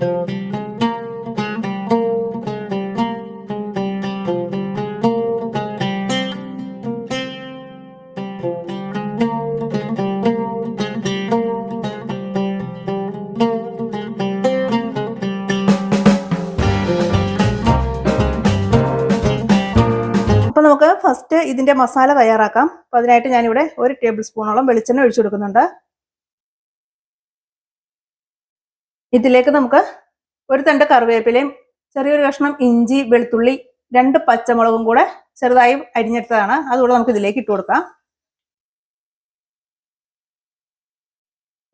അപ്പോൾ നമുക്ക് ഫസ്റ്റ് ഇതിന്റെ മസാല തയ്യാറാക്കാം. അപ്പോൾ അതിനായിട്ട് ഞാനിവിടെ ഒരു ടേബിൾ സ്പൂണോളം വെളിച്ചെണ്ണ ഒഴിച്ചു കൊടുക്കുന്നുണ്ട്. ഇതിലേക്ക് നമുക്ക് ഒരു തണ്ട് കറിവേപ്പിലയും ചെറിയൊരു കഷ്ണം ഇഞ്ചി വെളുത്തുള്ളി രണ്ട് പച്ചമുളകും കൂടെ ചെറുതായി അരിഞ്ഞെടുത്തതാണ്. അതുകൂടെ നമുക്ക് ഇതിലേക്ക് ഇട്ട് കൊടുക്കാം.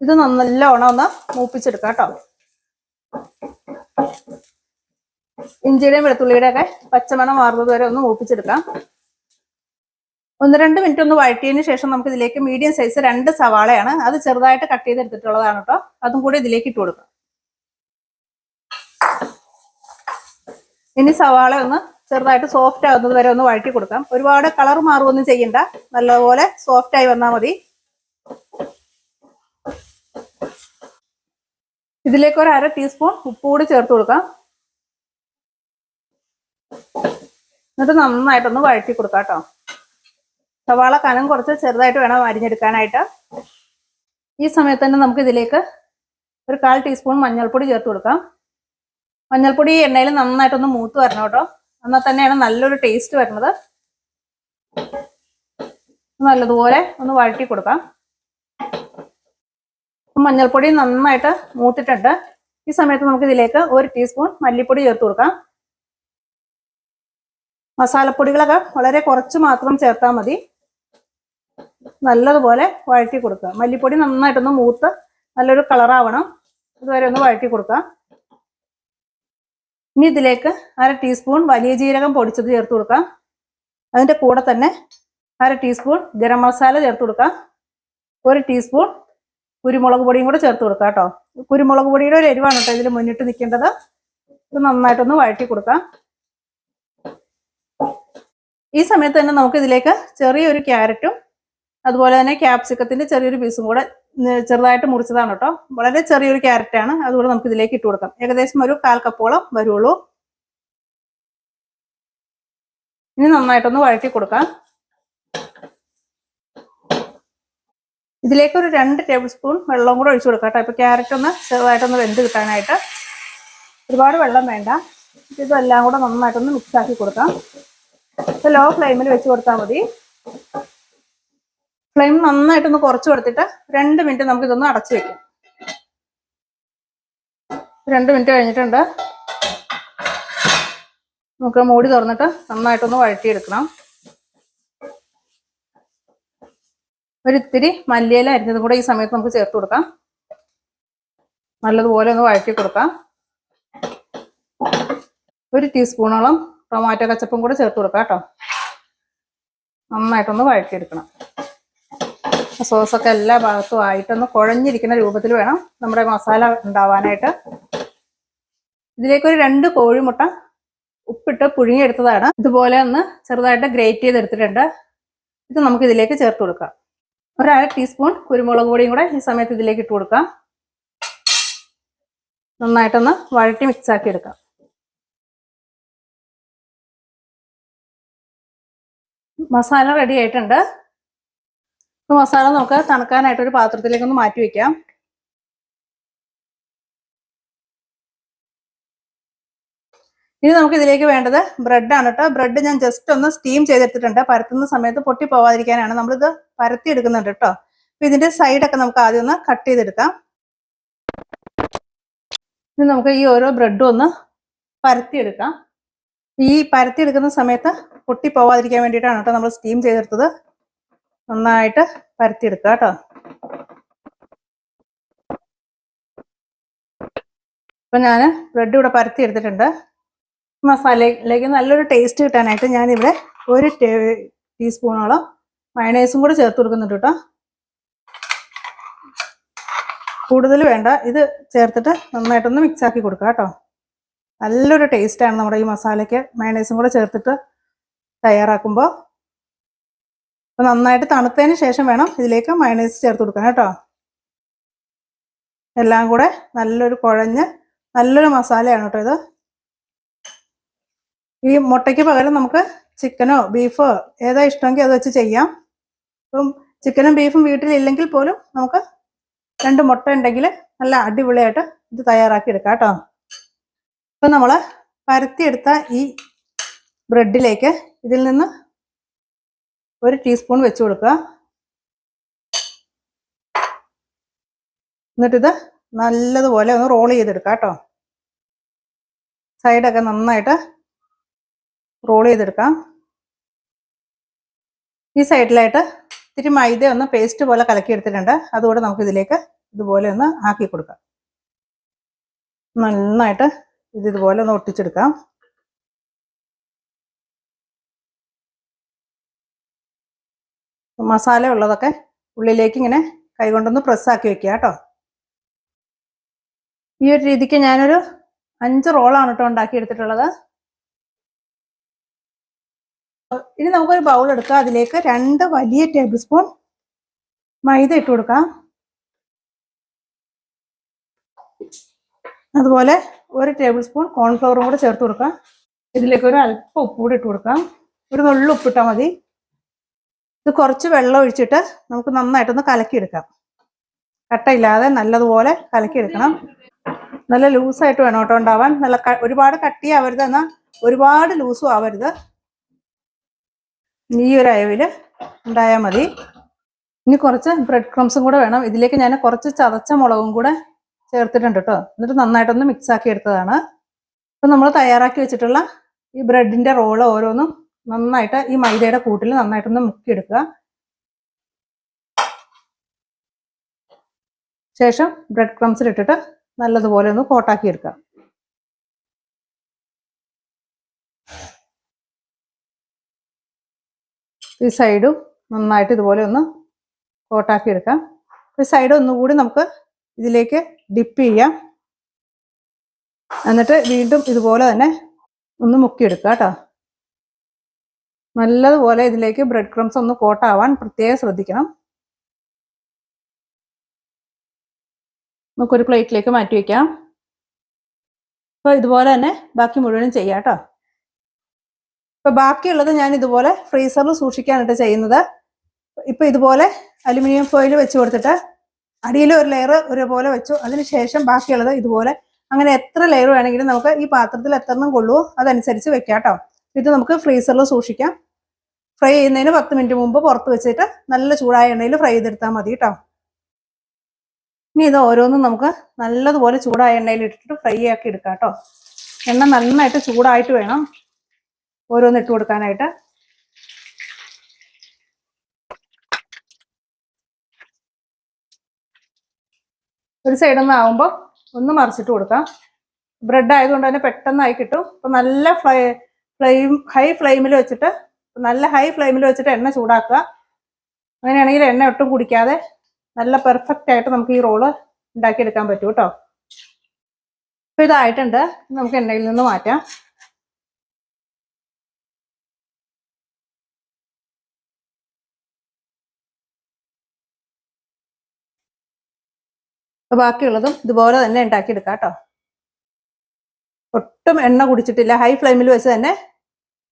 ഇത് നല്ലോണം ഒന്ന് മൂപ്പിച്ചെടുക്കാം കേട്ടോ. ഇഞ്ചിയുടെയും വെളുത്തുള്ളിയുടെ ഒക്കെ പച്ചമണം മാറുന്നത് വരെ ഒന്ന് മൂപ്പിച്ചെടുക്കാം. ഒന്ന് രണ്ട് മിനിറ്റ് ഒന്ന് വഴറ്റിയതിന് ശേഷം നമുക്ക് ഇതിലേക്ക് മീഡിയം സൈസ് രണ്ട് സവാളയാണ്. അത് ചെറുതായിട്ട് കട്ട് ചെയ്തെടുത്തിട്ടുള്ളതാണ് കേട്ടോ. അതും കൂടി ഇതിലേക്ക് ഇട്ട് കൊടുക്കാം. ഇനി സവാള ഒന്ന് ചെറുതായിട്ട് സോഫ്റ്റ് ആകുന്നത് വരെ ഒന്ന് വഴറ്റി കൊടുക്കാം. ഒരുപാട് കളർ മാറുമൊന്നും ചെയ്യണ്ട. നല്ലപോലെ സോഫ്റ്റ് ആയി വന്നാൽ മതി. ഇതിലേക്ക് ഒരു അര ടീസ്പൂൺ ഉപ്പ് കൂടി ചേർത്ത് കൊടുക്കാം. എന്നിട്ട് നന്നായിട്ടൊന്ന് വഴറ്റി കൊടുക്കാം കേട്ടോ. സവാള കനം കുറച്ച് ചെറുതായിട്ട് വേണം അരിഞ്ഞെടുക്കാനായിട്ട്. ഈ സമയത്ത് തന്നെ നമുക്ക് ഇതിലേക്ക് ഒരു കാൽ ടീസ്പൂൺ മഞ്ഞൾപ്പൊടി ചേർത്ത് കൊടുക്കാം. മഞ്ഞൾപ്പൊടി എണ്ണയിൽ നന്നായിട്ടൊന്ന് മൂത്ത് വരണം കേട്ടോ. എന്നാൽ തന്നെയാണ് നല്ലൊരു ടേസ്റ്റ് വരുന്നത്. നല്ലതുപോലെ ഒന്ന് വഴറ്റി കൊടുക്കാം. മഞ്ഞൾപ്പൊടി നന്നായിട്ട് മൂത്തിട്ടുണ്ട്. ഈ സമയത്ത് നമുക്ക് ഇതിലേക്ക് ഒരു ടീസ്പൂൺ മല്ലിപ്പൊടി ചേർത്ത് കൊടുക്കാം. മസാലപ്പൊടികളൊക്കെ വളരെ കുറച്ച് മാത്രം ചേർത്താൽ മതി. നല്ലതുപോലെ വഴറ്റി കൊടുക്കുക. മല്ലിപ്പൊടി നന്നായിട്ടൊന്ന് മൂത്ത് നല്ലൊരു കളറാവണം ഇതുവരെ ഒന്ന് വഴറ്റി കൊടുക്കുക ഇനി ഇതിലേക്ക് അര ടീസ്പൂൺ വലിയ ജീരകം പൊടിച്ചത് ചേർത്ത് കൊടുക്കാം. അതിന്റെ കൂടെ തന്നെ അര ടീസ്പൂൺ ഗരം മസാല ചേർത്ത് കൊടുക്കാം. ഒരു ടീസ്പൂൺ കുരുമുളക് പൊടിയും കൂടെ ചേർത്ത് കൊടുക്കാം കേട്ടോ. കുരുമുളക് പൊടിയുടെ ഒരു എരിവാണ് കേട്ടോ ഇതിൽ മുന്നിട്ട് നിൽക്കേണ്ടത്. ഇത് നന്നായിട്ടൊന്ന് വഴറ്റി കൊടുക്കാം. ഈ സമയത്ത് തന്നെ നമുക്ക് ഇതിലേക്ക് ചെറിയൊരു ക്യാരറ്റും അതുപോലെ തന്നെ ക്യാപ്സിക്കത്തിന്റെ ചെറിയൊരു പീസും കൂടെ ചെറുതായിട്ട് മുറിച്ചതാണ് കേട്ടോ. വളരെ ചെറിയൊരു ക്യാരറ്റ് ആണ്. അതുകൂടെ നമുക്ക് ഇതിലേക്ക് ഇട്ട് കൊടുക്കാം. ഏകദേശം ഒരു കാൽ കപ്പോളം വരുള്ളൂ. ഇനി നന്നായിട്ടൊന്ന് വഴറ്റി കൊടുക്കാം. ഇതിലേക്ക് ഒരു രണ്ട് ടേബിൾ സ്പൂൺ വെള്ളം കൂടെ ഒഴിച്ചു കൊടുക്കാം കേട്ടോ. ഇപ്പൊ ക്യാരറ്റ് ഒന്ന് ചെറുതായിട്ടൊന്ന് വെന്ത് കിട്ടാനായിട്ട് ഒരുപാട് വെള്ളം വേണ്ട. ഇതെല്ലാം കൂടെ നന്നായിട്ടൊന്ന് മിക്സ് ആക്കി കൊടുക്കാം. ലോ ഫ്ലെയിമിൽ വെച്ച് കൊടുത്താൽ മതി. ഫ്ലെയിം നന്നായിട്ടൊന്ന് കുറച്ച് കൊടുത്തിട്ട് രണ്ട് മിനിറ്റ് നമുക്ക് ഇതൊന്ന് അടച്ചു വെക്കാം. രണ്ട് മിനിറ്റ് കഴിഞ്ഞിട്ടുണ്ട്. നമുക്ക് മൂടി തുറന്നിട്ട് നന്നായിട്ടൊന്ന് വഴറ്റിയെടുക്കണം. ഒരിത്തിരി മല്ലിയില അരിഞ്ഞതും കൂടെ ഈ സമയത്ത് നമുക്ക് ചേർത്ത് കൊടുക്കാം. നല്ലതുപോലെ ഒന്ന് വഴറ്റി കൊടുക്കാം. ഒരു ടീസ്പൂണോളം ടൊമാറ്റോ കച്ചപ്പും കൂടെ ചേർത്ത് കൊടുക്കാം കേട്ടോ. നന്നായിട്ടൊന്ന് വഴറ്റിയെടുക്കണം. സോസൊക്കെ എല്ലാ ഭാഗത്തും ആയിട്ടൊന്ന് കുഴഞ്ഞിരിക്കുന്ന രൂപത്തിൽ വേണം നമ്മുടെ മസാല ഉണ്ടാവാനായിട്ട്. ഇതിലേക്കൊരു രണ്ട് കോഴിമുട്ട ഉപ്പിട്ട് പുഴുങ്ങിയെടുത്തതാണ്. ഇതുപോലെ ഒന്ന് ചെറുതായിട്ട് ഗ്രേറ്റ് ചെയ്തെടുത്തിട്ടുണ്ട്. ഇത് നമുക്ക് ഇതിലേക്ക് ചേർത്ത് കൊടുക്കാം. ഒരു ടീസ്പൂൺ കുരുമുളക് പൊടിയും കൂടെ ഈ സമയത്ത് ഇതിലേക്ക് ഇട്ട് കൊടുക്കാം. നന്നായിട്ടൊന്ന് വഴറ്റി മിക്സ് ആക്കി എടുക്കാം. മസാല റെഡി ആയിട്ടുണ്ട്. മസാല നമുക്ക് തണുക്കാനായിട്ട് ഒരു പാത്രത്തിലേക്കൊന്ന് മാറ്റി വെക്കാം. ഇനി നമുക്ക് ഇതിലേക്ക് വേണ്ടത് ബ്രെഡാണ് കേട്ടോ. ബ്രെഡ് ഞാൻ ജസ്റ്റ് ഒന്ന് സ്റ്റീം ചെയ്തെടുത്തിട്ടുണ്ട്. പരത്തുന്ന സമയത്ത് പൊട്ടി പോവാതിരിക്കാനാണ് നമ്മളിത് പരത്തി എടുക്കുന്നുണ്ട് കേട്ടോ. അപ്പൊ ഇതിന്റെ സൈഡൊക്കെ നമുക്ക് ആദ്യം ഒന്ന് കട്ട് ചെയ്തെടുക്കാം. ഇനി നമുക്ക് ഈ ഓരോ ബ്രെഡും ഒന്ന് പരത്തിയെടുക്കാം. ഈ പരത്തിയെടുക്കുന്ന സമയത്ത് പൊട്ടി പോവാതിരിക്കാൻ വേണ്ടിയിട്ടാണ് കേട്ടോ നമ്മൾ സ്റ്റീം ചെയ്തെടുത്തത്. നന്നായിട്ട് പരത്തിയെടുക്കുക കേട്ടോ. ഇപ്പൊ ഞാൻ ബ്രെഡ് ഇവിടെ പരത്തി എടുത്തിട്ടുണ്ട് മസാലയിലേക്ക് നല്ലൊരു ടേസ്റ്റ് കിട്ടാനായിട്ട് ഞാനിവിടെ ഒരു ടീസ്പൂണോളം മയണൈസും കൂടെ ചേർത്ത് കൊടുക്കുന്നുണ്ട് കേട്ടോ. കൂടുതൽ വേണ്ട ഇത് ചേർത്തിട്ട് നന്നായിട്ടൊന്ന് മിക്സ് ആക്കി കൊടുക്കുക കേട്ടോ. നല്ലൊരു ടേസ്റ്റാണ് നമ്മുടെ ഈ മസാലയ്ക്ക് മയണൈസും കൂടെ ചേർത്തിട്ട് തയ്യാറാക്കുമ്പോൾ. അപ്പോൾ നന്നായിട്ട് തണുത്തതിന് ശേഷം വേണം ഇതിലേക്ക് മയണൈസ് ചേർത്ത് കൊടുക്കാൻ കേട്ടോ. എല്ലാം കൂടെ നല്ലൊരു കുഴഞ്ഞ് നല്ലൊരു മസാലയാണ് കേട്ടോ ഇത്. ഈ മുട്ടയ്ക്ക് പകരം നമുക്ക് ചിക്കനോ ബീഫോ ഏതാ ഇഷ്ടമെങ്കിൽ അത് വെച്ച് ചെയ്യാം. ഇപ്പം ചിക്കനും ബീഫും വീട്ടിലില്ലെങ്കിൽ പോലും നമുക്ക് രണ്ട് മുട്ട ഉണ്ടെങ്കിൽ നല്ല അടിപൊളിയായിട്ട് ഇത് തയ്യാറാക്കി എടുക്കാം കേട്ടോ. ഇപ്പം നമ്മൾ പരത്തിയെടുത്ത ഈ ബ്രെഡിലേക്ക് ഇതിൽ നിന്ന് ഒരു ടീസ്പൂൺ വെച്ച് കൊടുക്കുക. എന്നിട്ടിത് നല്ലതുപോലെ ഒന്ന് റോൾ ചെയ്തെടുക്കാം കേട്ടോ. സൈഡൊക്കെ നന്നായിട്ട് റോൾ ചെയ്തെടുക്കാം ഈ സൈഡിലായിട്ട് ഇത്തിരി മൈദ ഒന്ന് പേസ്റ്റ് പോലെ കലക്കി എടുത്തിട്ടുണ്ട് അതുകൂടെ നമുക്ക് ഇതിലേക്ക് ഇതുപോലെ ഒന്ന് ആക്കി കൊടുക്കാം. നന്നായിട്ട് ഇത് ഇതുപോലെ ഒന്ന് ഒട്ടിച്ചെടുക്കാം. മസാല ഉള്ളതൊക്കെ ഉള്ളിലേക്ക് ഇങ്ങനെ കൈകൊണ്ടൊന്ന് പ്രസ്സാക്കി വെക്കുക കേട്ടോ. ഈ ഒരു രീതിക്ക് ഞാനൊരു അഞ്ച് റോളാണ് കേട്ടോ ഉണ്ടാക്കിയെടുത്തിട്ടുള്ളത്. ഇനി നമുക്കൊരു ബൗൾ എടുക്കാം. അതിലേക്ക് രണ്ട് വലിയ ടേബിൾ സ്പൂൺ മൈദ ഇട്ട് കൊടുക്കാം. അതുപോലെ ഒരു ടേബിൾ സ്പൂൺ കോൺഫ്ലവറും കൂടെ ചേർത്ത് കൊടുക്കാം. ഇതിലേക്ക് ഒരു അല്പം ഉപ്പ് കൂടി ഇട്ട് കൊടുക്കാം. ഒരു നുള്ളു ഉപ്പിട്ടാൽ മതി. ഇത് കുറച്ച് വെള്ളം ഒഴിച്ചിട്ട് നമുക്ക് നന്നായിട്ടൊന്ന് കലക്കിയെടുക്കാം. കട്ടയില്ലാതെ നല്ലതുപോലെ കലക്കിയെടുക്കണം. നല്ല ലൂസായിട്ട് വേണം കേട്ടോ ഉണ്ടാവാൻ. നല്ല ഒരുപാട് കട്ടിയാവരുത് എന്നാൽ ഒരുപാട് ലൂസും ആവരുത്. ഈ ഒരു അയവിൽ ഉണ്ടായാൽ മതി. ഇനി കുറച്ച് ബ്രെഡ് ക്രംസും കൂടെ വേണം. ഇതിലേക്ക് ഞാൻ കുറച്ച് ചതച്ച മുളകും കൂടെ ചേർത്തിട്ടുണ്ട് കേട്ടോ. എന്നിട്ട് നന്നായിട്ടൊന്ന് മിക്സ് ആക്കി എടുത്തതാണ്. ഇപ്പം നമ്മൾ തയ്യാറാക്കി വെച്ചിട്ടുള്ള ഈ ബ്രെഡിന്റെ റോൾ ഓരോന്നും നന്നായിട്ട് ഈ മൈദയുടെ കൂട്ടിൽ നന്നായിട്ടൊന്ന് മുക്കിയെടുക്കുക. ശേഷം ബ്രെഡ് ക്രംസിൽ ഇട്ടിട്ട് നല്ലതുപോലെ ഒന്ന് കോട്ടാക്കി എടുക്കുക ഈ സൈഡും നന്നായിട്ട് ഇതുപോലെ ഒന്ന് കോട്ടാക്കി എടുക്കാം ഈ സൈഡ് ഒന്നുകൂടി നമുക്ക് ഇതിലേക്ക് ഡിപ്പ് ചെയ്യാം. എന്നിട്ട് വീണ്ടും ഇതുപോലെ തന്നെ ഒന്ന് മുക്കിയെടുക്കുക കേട്ടോ. നല്ലതുപോലെ ഇതിലേക്ക് ബ്രെഡ് ക്രംസ് ഒന്ന് കോട്ടാവാൻ പ്രത്യേകം ശ്രദ്ധിക്കണം. നമുക്കൊരു പ്ലേറ്റിലേക്ക് മാറ്റി വയ്ക്കാം അപ്പോൾ ഇതുപോലെ തന്നെ ബാക്കി മുഴുവനും ചെയ്യാം കേട്ടോ ഇപ്പൊ ബാക്കിയുള്ളത് ഞാൻ ഇതുപോലെ ഫ്രീസറിൽ സൂക്ഷിക്കാനായിട്ട് ചെയ്യുന്നത്. ഇപ്പൊ ഇതുപോലെ അലുമിനിയം ഫോയിൽ വെച്ച് കൊടുത്തിട്ട് അടിയിൽ ഒരു ലെയർ ഒരുപോലെ വെച്ചു. അതിനുശേഷം ബാക്കിയുള്ളത് ഇതുപോലെ അങ്ങനെ എത്ര ലെയർ വേണമെങ്കിലും നമുക്ക് ഈ പാത്രത്തിൽ എത്ര കൊള്ളുമോ അതനുസരിച്ച് വെക്കാം കേട്ടോ ഇത് നമുക്ക് ഫ്രീസറിൽ സൂക്ഷിക്കാം. ഫ്രൈ ചെയ്യുന്നതിന് പത്ത് മിനിറ്റ് മുമ്പ് പുറത്ത് വെച്ചിട്ട് നല്ല ചൂടായ എണ്ണയിൽ ഫ്രൈ ചെയ്തെടുത്താൽ മതി കേട്ടോ ഇനി ഇത് ഓരോന്നും നമുക്ക് നല്ലതുപോലെ ചൂടായ എണ്ണയിൽ ഇട്ടിട്ട് ഫ്രൈ ആക്കി എടുക്കാം കേട്ടോ എണ്ണ നന്നായിട്ട് ചൂടായിട്ട് വേണം ഓരോന്ന് ഇട്ട് കൊടുക്കാനായിട്ട്. ഒരു സൈഡിൽ നിന്ന് ആവുമ്പോൾ ഒന്ന് മറിച്ചിട്ട് കൊടുക്കാം. ബ്രെഡ് ആയതുകൊണ്ട് തന്നെ പെട്ടെന്നായി കിട്ടും. അപ്പം നല്ല ഫ്ലൈ ഫ്ലെയിം ഹൈ ഫ്ലെയിമിൽ വെച്ചിട്ട് നല്ല ഹൈ ഫ്ലെയിമിൽ വെച്ചിട്ട് എണ്ണ ചൂടാക്കുക. അങ്ങനെയാണെങ്കിൽ എണ്ണ ഒട്ടും കുടിക്കാതെ നല്ല പെർഫെക്റ്റ് ആയിട്ട് നമുക്ക് ഈ റോൾ ഉണ്ടാക്കിയെടുക്കാൻ പറ്റും കേട്ടോ അപ്പം ഇതായിട്ടുണ്ട്. നമുക്ക് എണ്ണയിൽ നിന്ന് മാറ്റാം. അപ്പൊ ബാക്കിയുള്ളതും ഇതുപോലെ തന്നെ ഉണ്ടാക്കിയെടുക്കാം കേട്ടോ ഒട്ടും എണ്ണ കുടിച്ചിട്ടില്ല. ഹൈ ഫ്ലെയിമിൽ വെച്ച് തന്നെ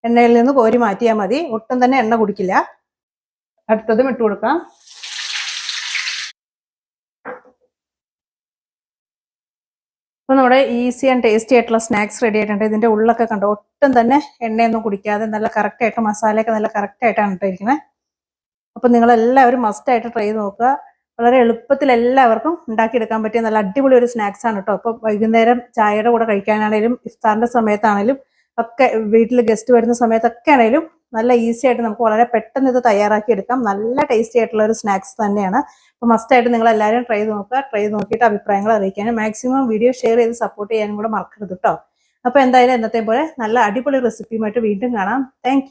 എണ്ണയിൽ നിന്ന് കോരി മാറ്റിയാൽ മതി. ഒട്ടും തന്നെ എണ്ണ കുടിക്കില്ല. അടുത്തതും ഇട്ട് കൊടുക്കാം. അപ്പോൾ നമ്മുടെ ഈസി ആൻഡ് ടേസ്റ്റി ആയിട്ടുള്ള സ്നാക്സ് റെഡി ആയിട്ടുണ്ട്. ഇതിന്റെ ഉള്ളൊക്കെ കണ്ടോ? ഒട്ടും തന്നെ എണ്ണയൊന്നും കുടിക്കാതെ നല്ല കറക്റ്റ് ആയിട്ട് മസാലയൊക്കെ നല്ല കറക്റ്റ് ആയിട്ടാണ് ഇട്ടിരിക്കുന്നത് അപ്പം നിങ്ങൾ എല്ലാവരും മസ്റ്റ് ആയിട്ട് ട്രൈ ചെയ്ത് നോക്കുക. വളരെ എളുപ്പത്തിൽ എല്ലാവർക്കും ഉണ്ടാക്കിയെടുക്കാൻ പറ്റിയ നല്ല അടിപൊളി ഒരു സ്നാക്സ് ആണ് കേട്ടോ. അപ്പം വൈകുന്നേരം ചായയുടെ കൂടെ കഴിക്കാനാണേലും ഇഫ്താറിന്റെ സമയത്താണേലും ഒക്കെ വീട്ടിൽ ഗസ്റ്റ് വരുന്ന സമയത്തൊക്കെ ആണെങ്കിലും നല്ല ഈസി ആയിട്ട് നമുക്ക് വളരെ പെട്ടെന്ന് ഇത് തയ്യാറാക്കി എടുക്കാം. നല്ല ടേസ്റ്റി ആയിട്ടുള്ള ഒരു സ്നാക്സ് തന്നെയാണ്. അപ്പോൾ മസ്റ്റ് ആയിട്ട് നിങ്ങൾ എല്ലാവരും ട്രൈ നോക്കുക. ട്രൈ നോക്കിയിട്ട് അഭിപ്രായങ്ങൾ അറിയിക്കാനും മാക്സിമം വീഡിയോ ഷെയർ ചെയ്ത് സപ്പോർട്ട് ചെയ്യാനും കൂടെ മറക്കരുത് കേട്ടോ അപ്പോൾ എന്തായാലും എന്നത്തെ പോലെ നല്ല അടിപൊളി റെസിപ്പിയുമായിട്ട് വീണ്ടും കാണാം. താങ്ക്